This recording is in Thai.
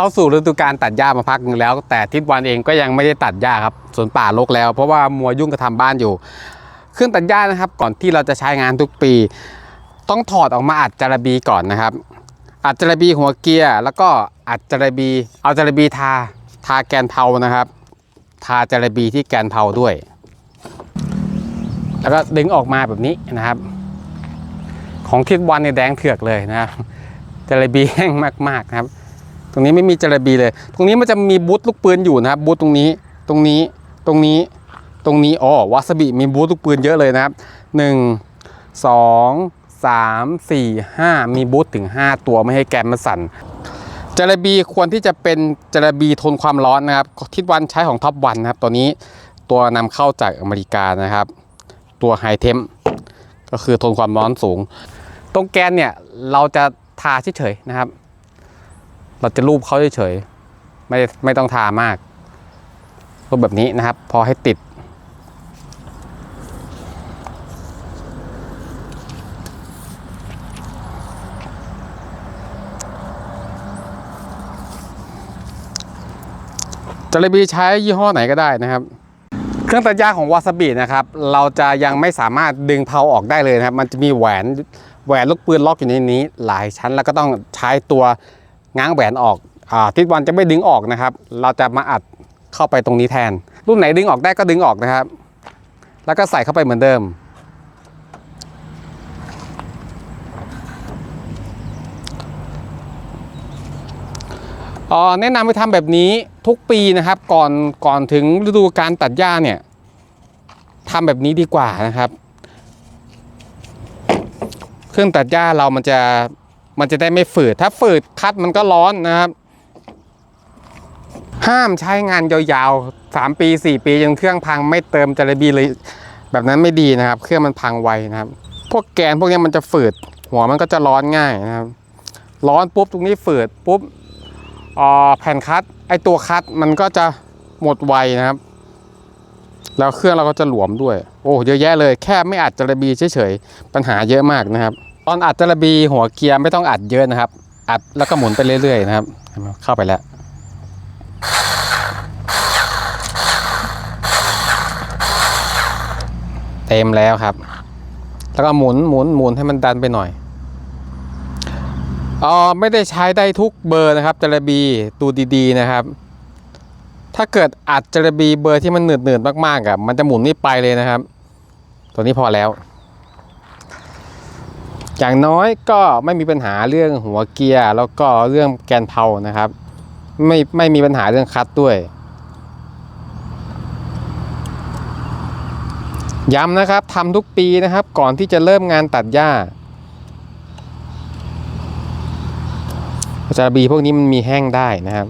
เข้าสู่ฤดูการตัดหญ้ามาพักหนึ่งแล้ว แต่ทิศวันเองก็ยังไม่ได้ตัดหญ้าครับสวนป่ารกแล้ว เพราะว่ามัวยุ่งกับทำบ้านอยู่ เครื่องตัดหญ้านะครับ ก่อนที่เราจะใช้งานทุกปี ต้องถอดออกมาอัดจาระบีก่อนนะครับ อัดจาระบีหัวเกียร์แล้วก็อัดจาระบี เอาจาระบีทาทาแกนเผานะครับ ทาจาระบีที่แกนเผาด้วย แล้วก็ดึงออกมาแบบนี้นะครับ ของทิศวันเนี่ยแดงเถือกเลยนะครับจาระบีแห้งมากๆนะครับ ตรงนี้ไม่มีจระบีเลย ตรงนี้มันจะมีบูทลูกปืนอยู่นะครับบูทตรงนี้ ตรงนี้ ตรงนี้ ตรงนี้ อ๋อ วาซาบิมีบูทลูกปืนเยอะเลยนะครับหนึ่งสองสามสี่ห้ามีบูทถึง 5 ตัวไม่ให้แกนมันสั่นจระบีควรที่จะเป็นจระบีทนความร้อนนะครับ ทิศวันใช้ของท็อปวันนะครับ ตัวนี้ตัวนำเข้าจากอเมริกานะครับ ตัวไฮเทมก็คือทนความร้อนสูง ตรงแกนเนี่ยเราจะทาเฉยๆนะครับ เราจะรูปเขาเฉยๆไม่ไม่ต้องทามากรูปแบบนี้นะครับ พอให้ติดจารบีใช้ยี่ห้อไหนก็ได้นะครับ เครื่องตัดหญ้าของวาซาบินะครับ เราจะยังไม่สามารถดึงเพาออกได้เลยนะครับ มันจะมีแหวนแหวนลูกปืนล็อกอยู่ในนี้ หลายชั้นแล้วก็ต้องใช้ตัว ง้างแหวนออกอทิศวันจะไม่ดึงออกนะครับ เราจะมาอัดเข้าไปตรงนี้แทน รุ่นไหนดึงออกได้ก็ดึงออกนะครับ แล้วก็ใส่เข้าไปเหมือนเดิมอ่อแนะนำให้ทำแบบนี้ทุกปีนะครับ ก่อนก่อนถึงฤดูการตัดหญ้าเนี่ยทำแบบนี้ดีกว่านะครับ เครื่องตัดหญ้าเรามันจะ มันจะได้ไม่ฝืด ถ้าฝืดคัดมันก็ร้อนนะครับ ห้ามใช้งานยาวๆ 3 ปี 4 ปียังเครื่องพังไม่เติมจาระบีเลย แบบนั้นไม่ดีนะครับ เครื่องมันพังไวนะครับ พวกแกนพวกนี้มันจะฝืด หัวมันก็จะร้อนง่ายนะครับ ร้อนปุ๊บตรงนี้ฝืดปุ๊บอ่าแผ่นคัดไอตัวคัดมันก็จะหมดไวนะครับ แล้วเครื่องเราก็จะหลวมด้วย โอ้เยอะแยะเลย แค่ไม่อัดจระบีเฉยๆปัญหาเยอะมากนะครับ ตอนอัดจระบีหัวเกียร์ไม่ต้องอัดเยอะนะครับ อัดแล้วก็หมุนไปเรื่อยๆนะครับ เข้าไปแล้วเต็มแล้วครับ แล้วก็หมุนหมุนหมุนให้มันดันไปหน่อยอ๋อไม่ได้ใช้ได้ทุกเบอร์นะครับจระบีดูดีๆนะครับ ถ้าเกิดอัดจระบีเบอร์ที่มันหนืดๆมากๆอะมันจะหมุนไม่ไปเลยนะครับ ตัวนี้พอแล้ว อย่างน้อยก็ไม่มีปัญหาเรื่องหัวเกียร์แล้วก็เรื่องแกนเพานะครับ ไม่ไม่มีปัญหาเรื่องคัดด้วย ย้ำนะครับทำทุกปีนะครับก่อนที่จะเริ่มงานตัดหญ้าจาระบีพวกนี้มันมีแห้งได้นะครับ